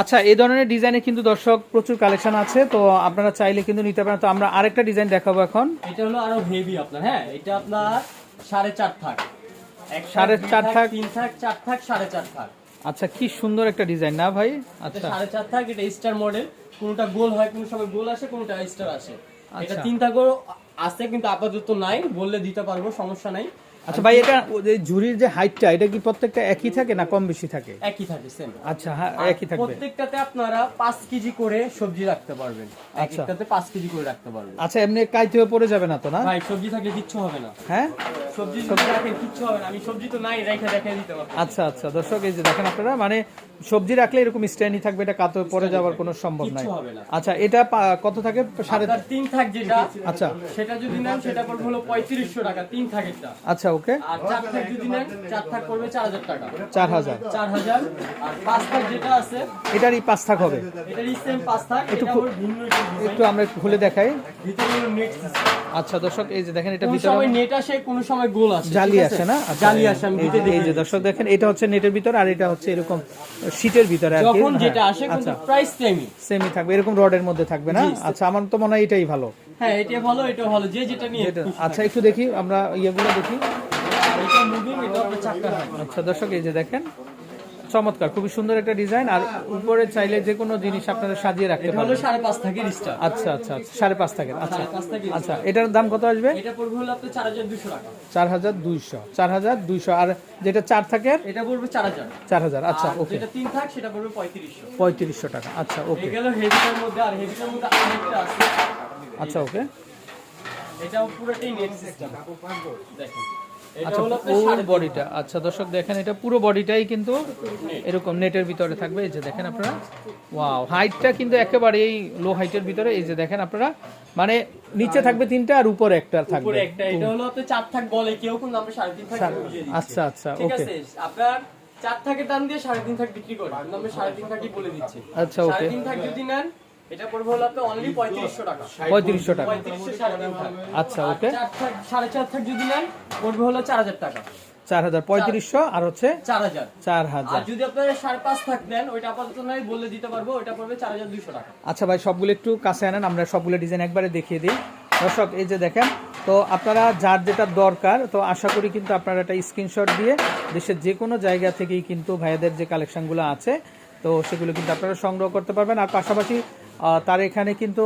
আচ্ছা এই ধরনের ডিজাইনে কিন্তু দর্শক প্রচুর কালেকশন আছে তো আপনারা চাইলে কিন্তু নিতে পারেন। তো আমরা আরেকটা ডিজাইন দেখাবো এখন। এটা হলো আরও হেভি আপনার হ্যাঁ? এটা আপনার সাড়ে চার থাক। সাড়ে চার থাক। তিন থাক চার থাক সাড়ে চার থাক। আচ্ছা কি সুন্দর একটা ডিজাইন না ভাই? আচ্ছা। সাড়ে চার থাক এটা স্টার মডেল কোনটা গোল হয় কোন সময় গোল আসে কোনটা স্টার আসে। এটা আচ্ছা। তিন থাকও আছে কিন্তু আপাতত নাই বললে দিতে পারব সমস্যা নাই। আচ্ছা ভাই এটা জুরির যে ঝুড়ির যে হাইটটা এটা কি প্রত্যেকটা একই থাকে না কম বেশি থাকে? একই থাকে সেম আচ্ছা হ্যাঁ একই থাকবে। প্রত্যেকটাতে আপনারা পাঁচ কেজি করে সবজি রাখতে পারবেন। আচ্ছা। একটাতে পাঁচ কেজি করে রাখতে পারবেন। আচ্ছা এমনি কাইতে পড়ে যাবে না তো না? ভাই সবজি থাকলে কিচ্ছু হবে না। হ্যাঁ? সবজি রাখেন কিচ্ছু হবে না। আমি সবজি তো নাই রেখে রেখে দিতে পারব। আচ্ছা আচ্ছা। দর্শক এই যে দেখেন আপনারা মানে সবজি রাখলে এরকম স্ট্যান্ডই থাকবে এটা কাতো পড়ে যাওয়ার কোনো সম্ভব নাই। আচ্ছা এটা কত থাকে? সাড়ে তিন থাক যেটা আচ্ছা। সেটা যদি নেন সেটা পড়বে হলো পঁয়ত্রিশশো টাকা তিন থাকেরটা আচ্ছা ওকে। আর চার থাক যদি নেন চার থাক পড়বে চার হাজার টাকা। চার হাজার। চার হাজার। আর পাঁচ থাক যেটা আছে এটারই পাঁচ থাক হবে। এটার সেম পাঁচ থাক ভিন্ন একটু আমরা একটু খুলে দেখাই। ভিতরে নেট আচ্ছা দর্শক এই যে দেখেন এটা ভিতরে নেট আসে কোন সময় গোল আছে জালি আছে? না? আচ্ছা, জালি আছে আমি দিতে যে- এই যে দর্শক দেখেন এটা হচ্ছে নেটের ভিতর আর এটা হচ্ছে এরকম শীটের ভিতরে আর কি। যখন যেটা হ্যাঁ, আসে কিন্তু আচ্ছা। প্রাইস সেমি সেমি থাকবে এরকম রডের মধ্যে থাকবে না? আচ্ছা আমার তো মনে হয় এটাই ভালো। হ্যাঁ এটা ভালো এটা ভালো যে যেটা নিয়ে আচ্ছা একটু দেখি আমরা ইয়েগুলো দেখি। এটা মুভিং এটা আপনার আচ্ছা দর্শক এই যে দেখেন চমৎকার খুবই সুন্দর একটা ডিজাইন আর উপরে চাইলে যে কোনো জিনিস আপনারা সাজিয়ে রাখতে এটা হলো পারবেন। সাড়ে পাঁচ থাকের আচ্ছা আচ্ছা আচ্ছা সাড়ে পাঁচ থাকের আচ্ছা। থাকের আচ্ছা এটার দাম কত আসবে? এটা পড়বে হলো আপনার চার হাজার দুশো টাকা। চার হাজার দুইশো চার হাজার দুইশো আর যেটা চার থাকের? এটা পড়বে চার হাজার। চার হাজার আচ্ছা ওকে যেটা তিন থাক সেটা পড়বে পঁয়ত্রিশশো। পঁয়ত্রিশশো টাকা আচ্ছা ওকে এই গেল হেভিটার মধ্যে আর হেভিটার মধ্যে আরেকটা আছে। আচ্ছা ওকে এটাও পুরোটাই নেট সিস্টেম দেখেন। আচ্ছা পুরো বডিটা আচ্ছা দর্শক দেখেন এটা পুরো বডিটাই কিন্তু এরকম নেটের ভিতরে থাকবে। এই যে দেখেন আপনারা ওয়াও হাইটটা কিন্তু একেবারেই লো হাইটের ভিতরে। এই যে দেখেন আপনারা মানে নিচে থাকবে তিনটা আর উপরে একটা উপরে থাকবে একটা এটা হলো আপনার চার থাক বলে কেউ কিন্তু আমরা সাড়ে তিন থাক বুঝিয়ে দিচ্ছি। আচ্ছা আচ্ছা ঠিক ওকে আছে আপনার চার থাকের দাম দিয়ে সাড়ে তিন থাক বিক্রি করে আমরা সাড়ে তিন থাকই বলে দিচ্ছি। আচ্ছা ওকে সাড়ে তিন থাক যদি নেন এটা পড়বে হলো আপনার অনলি পঁয়ত্রিশশো টাকা। পঁয়ত্রিশশো টাকা। পঁয়ত্রিশশো সাড়ে তিন থাক আচ্ছা ওকে। চার থাক সাড়ে চার থাক যদি নেন পড়বে হলো চার হাজার টাকা। চার হাজার পঁয়ত্রিশশো আর হচ্ছে চার হাজার। চার আর যদি আপনারা সাড়ে পাঁচ থাক দেন ওইটা আপাতত নয় বলে দিতে পারব ওইটা পড়বে চার হাজার দুইশো টাকা। আচ্ছা ভাই সবগুলো একটু কাছে আনেন আমরা সবগুলো ডিজাইন একবারে দেখিয়ে দিই। দর্শক এই যে দেখেন তো আপনারা যার যেটা দরকার তো আশা করি কিন্তু আপনারা একটা স্ক্রিনশট দিয়ে দেশের যে কোনো জায়গা থেকেই কিন্তু ভাইয়াদের যে কালেকশনগুলো আছে তো সেগুলো কিন্তু আপনারা সংগ্রহ করতে পারবেন। আর পাশাপাশি তার এখানে কিন্তু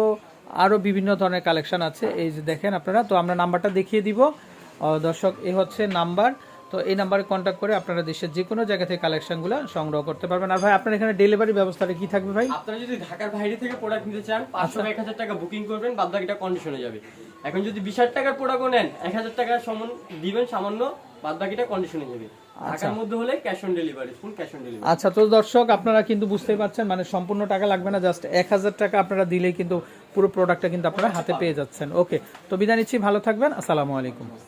আরও বিভিন্ন ধরনের কালেকশন আছে। এই যে দেখেন আপনারা তো আমরা নাম্বারটা দেখিয়ে দিব। দর্শক এ হচ্ছে নাম্বার। তো এই নাম্বারে কন্ট্যাক্ট করে আপনারা দেশের যে কোনো জায়গা থেকে কালেকশনগুলো সংগ্রহ করতে পারবেন। আর ভাই আপনার এখানে ডেলিভারি ব্যবস্থাটা কি থাকবে ভাই? আপনারা যদি ঢাকার বাইরে থেকে প্রোডাক্ট নিতে চান পাঁচশো এক হাজার টাকা বুকিং করবেন বাদ বাকিটা কন্ডিশনে যাবে। এখন যদি বিশ হাজার টাকার প্রোডাক্টও নেন এক হাজার টাকা সমান দিবেন সামান্য বাদ বাকিটা কন্ডিশনে যাবে ঢাকার মধ্যে হলে cash on delivery full cash on delivery আচ্ছা তো দর্শক আপনারা কিন্তু বুঝতেই পারছেন মানে সম্পূর্ণ টাকা লাগবে না জাস্ট এক হাজার টাকা আপনারা দিলেই কিন্তু পুরো প্রোডাক্টটা কিন্তু আপনারা হাতে পেয়ে যাচ্ছেন। ওকে তো বিদায় নিচ্ছি ভালো থাকবেন আসসালামু আলাইকুম।